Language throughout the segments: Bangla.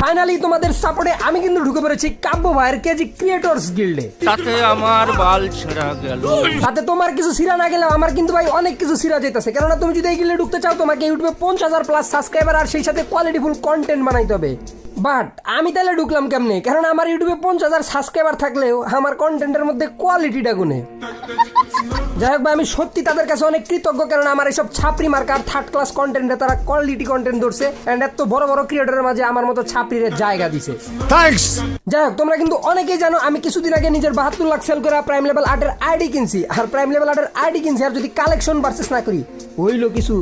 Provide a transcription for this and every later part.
ফাইনালি তোমাদের সাপোর্টে আমি কিন্তু ঢুকে পড়েছি কাব্য ভাইয়ের কেজি ক্রিয়েটর্স গিল্ডে তাতে আমার বাল ছেঁড়া গেল। তাতে তোমার কিছু সিরা না গেলেও আমার কিন্তু ভাই অনেক কিছু সিরা যেতেছে কেননা তুমি যদি এই গিল্ডে ঢুকতে চাও তোমাকে ইউটিউবে পঞ্চাশ হাজার প্লাস সাবস্ক্রাইবার আর সেই সাথে কোয়ালিটিফুল কন্টেন্ট বানাইতে হবে। বাট আমি তাহলে ঢুকলাম কেমনে? কারণ আমার ইউটিউবে পঞ্চাশ হাজার সাবস্ক্রাইবার থাকলেও আমার কন্টেন্টের মধ্যে কোয়ালিটিটা গুনে যাই হোক ভাই, আমি সত্যি তাদের কাছে অনেক কৃতজ্ঞ কারণ আমার এইসব ছাপরি মার্কার থার্ড ক্লাস কন্টেন্টে তারা কোয়ালিটি কন্টেন্ট ধরছে এন্ড এত বড় বড় ক্রিয়েটরের মাঝে আমার মতো ছাপরির জায়গা দিছে। যাই হোক তোমরা কিন্তু অনেকেই জানো আমি কিছুদিন আগে নিজের বাহাত্তর লাখ সেল করে প্রাইম লেভেল আটের আইডি কিনছি। আর প্রাইম লেভেল আটের আইডি কিনছি আর যদি কালেকশন পারচেস না করি হইল কিছু।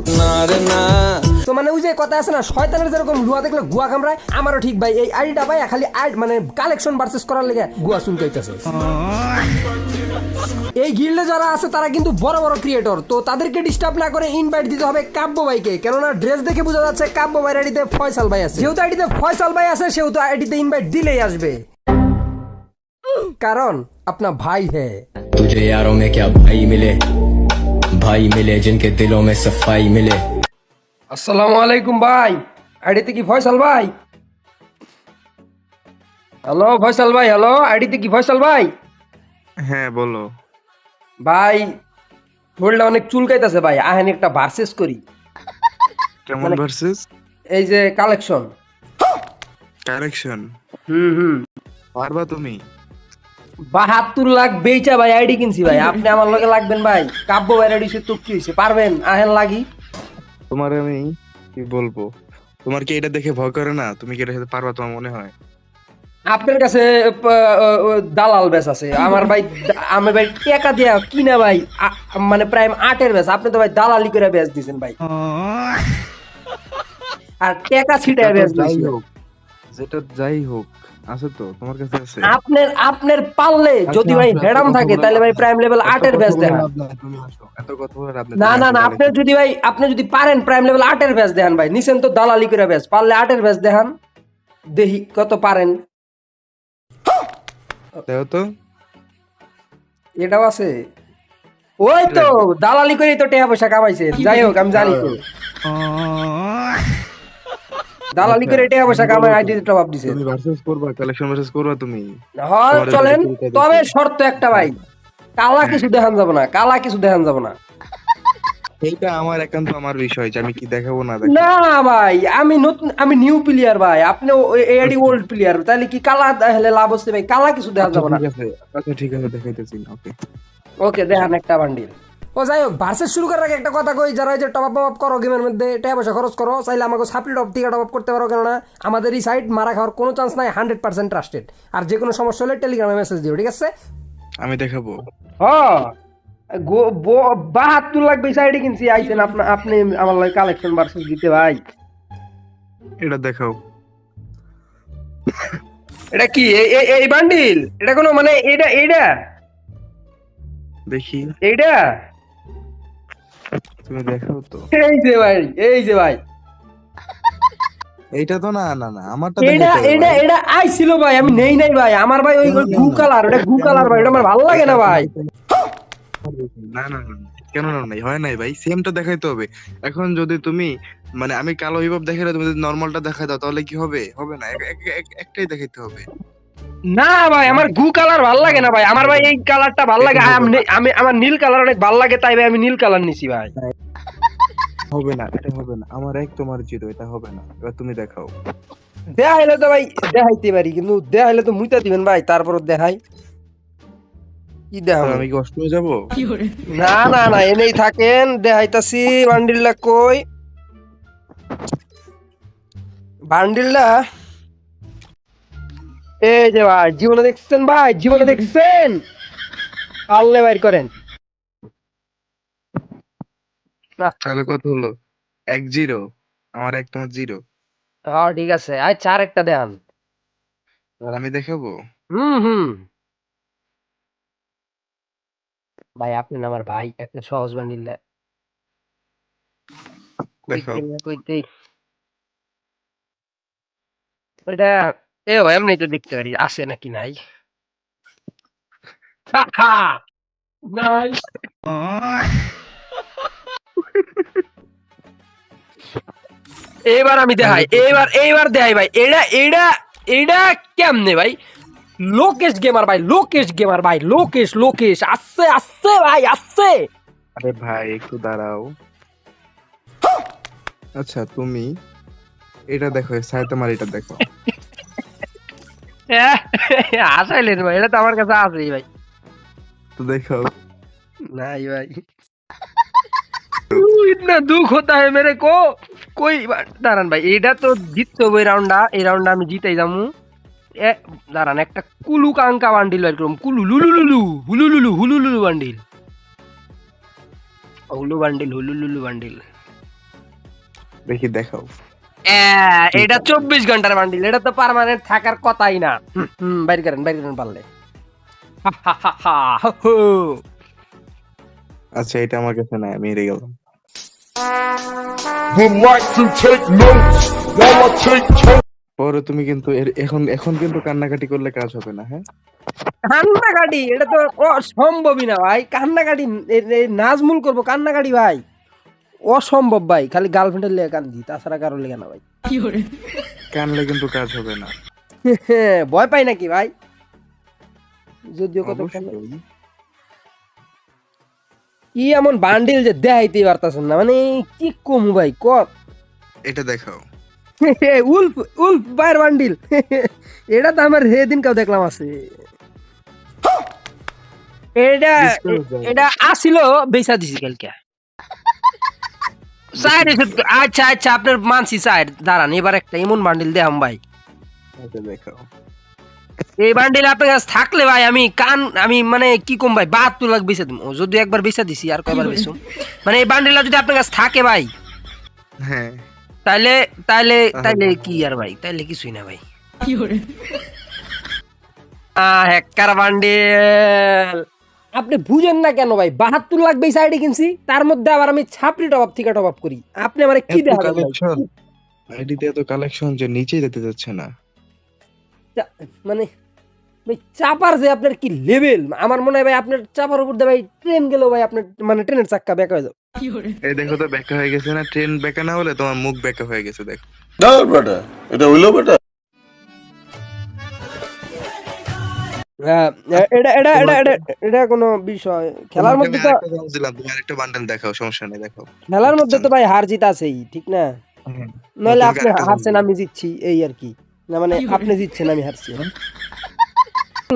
তো মানে ওই যে কথা আছে না শয়তানের যেরকম লুয়া দেখলে গুয়া কামড়ায় আমারও ঠিক ভাই এই আইডিটা ভাই খালি আইড মানে কালেকশন পারচেস করার লেগে গুয়া চুলকাইতেছে এই গিল্ডে যারা আছে তারা কিন্তু বড় বড় ক্রিয়েটর তো তাদেরকে ডিস্টার্ব না করে ইনভাইট দিতে হবে কাব্য ভাইকে কেননা ড্রেস দেখে বোঝা যাচ্ছে কাব্য ভাইয়ের আইডিতে ফয়সাল ভাই আছে যেহেতু আইডিতে ফয়সাল ভাই আছে সেহেতু আইডিতে ইনভাইট দিলেই আসবে কারণ আপনার ভাই হ্যাঁ तुझे यारों में क्या भाई मिले भाई मिले जिनके दिलों में सफाई मिले আসসালামু আলাইকুম ভাই। আইডিতে কি ফয়সাল ভাই? হ্যালো ফয়সাল ভাই হ্যালো আইডিতে কি ফয়সাল ভাই? হ্যাঁ বলো। ভাই শরীরটা অনেক চুলকাইতেছে ভাই আহেন একটা ভার্সেস করি। কেমন মানে- ভার্সেস এই যে কালেকশন কারেকশন হুম হুম। পারবা তুমি? বাহাত্তর লাখ বেচা ভাই আইডি কিনছি ভাই। আপনি আমার লগে লাগবেন ভাই। কাব্য ভাই আইডি সে তো কি হয়েছে পারবেন? আহেন লাগি। তোমার আমি কি বলব? তোমার কি এটা দেখে ভয় করে না? তুমি কি এটার সাথে পারবা তোমার মনে হয়? আপনার কাছে দালাল বেস আছে। আমার ভাই আমি ভাই টাকা দিয়া কিনা ভাই মানে প্রায় আটের বেস আপনি তো ভাই দালালি করে বেচ দিছেন ভাই। আর টাকা ছিটায় হোক যেটা যাই হোক আছে তো তোমার কাছে আছে? আপনার আপনার পারলে যদি ভাই আচ্ছা, ভেড়াম থাকে তাহলে ভাই প্রাইম লেভেল এত আটের কথা বেচ বলে দেখান লাভ নাই, তুমি আসো। এত কথা বলে লাভ নাই, না না না আপনি যদি ভাই আপনি যদি পারেন প্রাইম লেভেল আটের ব্যাচ দেখান ভাই নিছেন তো দালালি করে ব্যাচ পারলে আটের ব্যাচ দেখান। দেখি কত পারেন। দেখো তো। এটাও আছে। ওই তো দালালি করে তো টাকা পয়সা কামাইছে যাই হোক আমি জানি। তো দালালি করে টাকা পয়সা কামাই আইডি টপ দিছে তুমি ভার্সেস করবা কালেকশন ভার্সেস করবা তুমি? হয় চলেন তবে শর্ত একটা ভাই কালা কিছু দেখান যাব না কালা কিছু দেখান যাব না। এইটা আমার একান্ত আমার বিষয় যে আমি কি দেখাবো না দেখাবো? না ভাই আমি নতুন আমি নিউ প্লেয়ার ভাই আপনি এডি ওল্ড প্লেয়ার তাহলে কি কালা হলে লাভ হচ্ছে ভাই? কালা কিছু দেখান যাব না। ঠিক আছে। আচ্ছা ঠিক আছে দেখাইতেছি ওকে। ওকে দেখান একটা বান্ডিল। ও যাই হোক ভার্সেস শুরু করার আগে একটা কথা কই যারা ওই যে টপ আপ করো গেমের মধ্যে টাকা পয়সা খরচ করো চাইলে আমাকে সাপ্লি টপ থেকে টপ আপ করতে পারো কেননা আমাদের এই সাইট মারা খাওয়ার কোনো চান্স নাই হান্ড্রেড পার্সেন্ট ট্রাস্টেড আর যে কোনো সমস্যা হলে টেলিগ্রামে মেসেজ দিও ঠিক আছে? আমি দেখাবো। হ্যাঁ বাহাত্তর লাখ বেশি আইডি কিনছি আইছেন আপনি আপনি আমার লাগে কালেকশন ভার্সেস দিতে ভাই। এটা দেখাও। এটা কি এই বান্ডিল এটা কোনো মানে এটা এটা দেখি। এইটা? তুমি দেখাও তো। এই যে ভাই এই যে ভাই। এইটা তো না না না আমারটা এটা এটা এটা আইছিল ভাই আমি নেই নাই ভাই। আমার ভাই ওই গু কালার ওটা গু কালার ভাই এটা আমার ভালো লাগে না ভাই। না না না কেন না নাই হয় নাই ভাই সেমটা দেখাইতে হবে। এখন যদি তুমি মানে আমি কালো হিপ দেখাই তুমি যদি নরমালটা দেখাই দাও তাহলে কি হবে? হবে না এক- এক- এক- একটাই দেখাইতে হবে। না ভাই আমার গু কালার ভালো লাগে না ভাই। আমার ভাই এই কালারটা ভালো লাগে। আমি আমার নীল কালার অনেক ভালো লাগে তাই ভাই আমি নীল কালার নিছি ভাই। হবে না এটা হবে না। আমার এক তোমার জিরো এটা হবে না। এবার তুমি দেখাও। দেখাইলে তো ভাই দেখাইতে পারি কিন্তু দেখাইলে তো মুইতা দিবেন ভাই তারপর দেখাই। কি দেখাবো? আমি কষ্ট হয়ে যাব? না না না এনেই থাকেন দেখাইতাছি বান্ডিলটা কই? বান্ডিলটা এই যে ভাই জীবনে দেখছেন ভাই জীবনে দেখছেন। পারলে বাইর করেন। তাহলে কত হলো? এক জিরো আমার এক তোমার জিরো। হ্যাঁ ঠিক আছে। আয় চার একটা দেন। আর আমি দেখাবো? হুম হুম। ভাই আপনি আমার ভাই একটা সহজ দেখাও। কইতে ওইটা এ এমনি তো দেখতে পারি আছে নাকি নাই? নাই! এবার আমি দেখাই এইবার এইবার দেখাই ভাই এটা এটা এটা কেমনে ভাই? লোকেশ গেমার ভাই লোকেশ গেমার ভাই লোকেশ লোকেশ আসছে আসছে ভাই আসছে আরে ভাই একটু দাঁড়াও। আচ্ছা তুমি এটা দেখো সাইতামার এটা দেখো। আসাইলেন ভাই এটা তো আমার কাছে আছে ভাই তো দেখো नहीं भाई इतना दुख होता है मेरे को कोई দাঁড়ান ভাই এটা তো জিততে হবে এই রাউন্ডটা এই রাউন্ডটা আমি জিতেই যাবো এ দাঁড়ান একটা কুলু কাঙ্কা বান্ডিল বের করুম কুলু লুলু লুলু হুলু লুলু হুলু লুলু বান্ডিল হুলু বান্ডিল হুলু লুলু বান্ডিল দেখি দেখাও এটা চব্বিশ ঘণ্টার বান্ডিল এটা তো পার্মানেন্ট থাকার কথাই না। হুম, বাইর করেন বাইর করেন পারলে। আচ্ছা এটা আমার কাছে নাই আমি হেরে গেলাম. পরে তুমি কিন্তু এখন এখন কিন্তু কান্নাকাটি করলে কাজ হবে না হ্যাঁ? কান্নাকাটি এটা তো অসম্ভবই না ভাই। কান্নাকাটি নাজমুল করব কান্নাকাটি ভাই। অসম্ভব ভাই খালি গার্লফ্রেন্ডের লেগে কান্দি তাছাড়া কারও লেগে না ভাই। কানলে কিন্তু কাজ হবে না। ভয় পাই নাকি ভাই? যদিও কত। কি এমন বান্ডিল যে দেখাইতে পারতাছেন না মানে কি কমু ভাই কত এটা দেখাও। উল্ফ উল্ফ বাইর বান্ডিল এটা তো আমার সেদিন কেউ দেখলাম আছে। এটা এটা আসিল বেচা দিছি কালকে। সাইড আচ্ছা আচ্ছা আপনার মানসি সাইড দাঁড়ান এবার একটা এমন বান্ডিল দেখাম ভাই। দেখাও। এই বান্ডিল আপনার কাছে থাকলে ভাই আমি কান আমি মানে কি কম ভাই বাহাত্তর লাখ বেচে দিব যদি একবার বেচা দিছি আর কয়বার বেচুম? মানে এই বান্ডিলটা যদি আপনার কাছে থাকে ভাই হ্যাঁ। তাইলে তাইলে তাইলে কি আর ভাই তাইলে কিছুই না ভাই। আহ, হ্যাক্কার বান্ডিল আপনি বুঝেন না কেন ভাই? বাহাত্তর লাখ বেশি আইডি কিনছি তার মধ্যে আবার আমি ছাপড়ি টপ আপ থেকে টপ আপ করি। আপনি আমার কি দেখাবেন আইডিতে এত কালেকশন যে নিচে যেতে যাচ্ছে না। মানে ভাই চাপার যে আপনার কি লেভেল আমার মনে হয় ভাই আপনার চাপার উপর দিয়ে ভাই ট্রেন গেলেও ভাই আপনার মানে ট্রেনের চাক্কা বেঁকা হয়ে যাবে। এই দেখো তো ব্যাকা হয়ে গেছে না? ট্রেন ব্যাকা না হলে তোমার মুখ ব্যাকা হয়ে গেছে দেখো। না বেটা এটা হইল বেটা। এটা এটা এটা এটা এটা কোনো বিষয়। খেলার মধ্যে তো দিলাম। তুমি আরেকটা বান্ডেল দেখাও সমস্যা নেই দেখাও। খেলার মধ্যে তো ভাই হার জিত আছেই ঠিক না? নইলে আপনি হারছেন আমি জিতছি এই আর কি। না মানে আপনি জিতছেন আমি হারছি।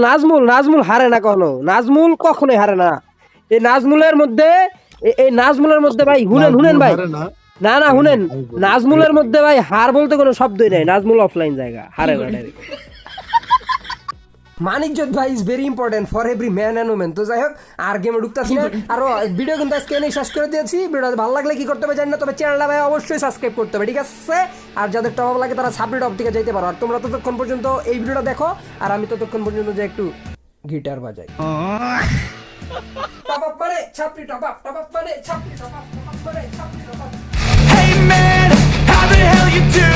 নাজমুল নাজমুল হারে না কখনো? নাজমুল কখনোই হারে না। এই নাজমুলের মধ্যে এই নাজমুলের মধ্যে ভাই হুনেন হুনেন ভাই। না। না না হুনেন নাজমুলের মধ্যে ভাই হার বলতে কোনো শব্দই নাই। নাজমুল অফলাইন জায়গা হারে না মানিকজত ভাই is very important for every man and women তো যাই হোক আর গেমে ঢুকতেছি না। আর ভিডিও কিন্তু আজকে এনেই শেষ করে দিয়েছি। ভিডিও ভালো লাগলে কি করতে হবে জানি না তবে চ্যানেলটা ভাই অবশ্যই সাবস্ক্রাইব করতে হবে ঠিক আছে? আর যাদের টপ লাগে তারা সাবমিট অফ থেকে যেতে পারো। আর তোমরা ততক্ষণ পর্যন্ত এই ভিডিওটা দেখো আর আমি ততক্ষণ পর্যন্ত যে একটু গিটার বাজাই। টপ আপ মানে ছাপড়ি টপ আপ টপ আপ মানে ছাপড়ি টপ মানে up Hey man, how the hell you do?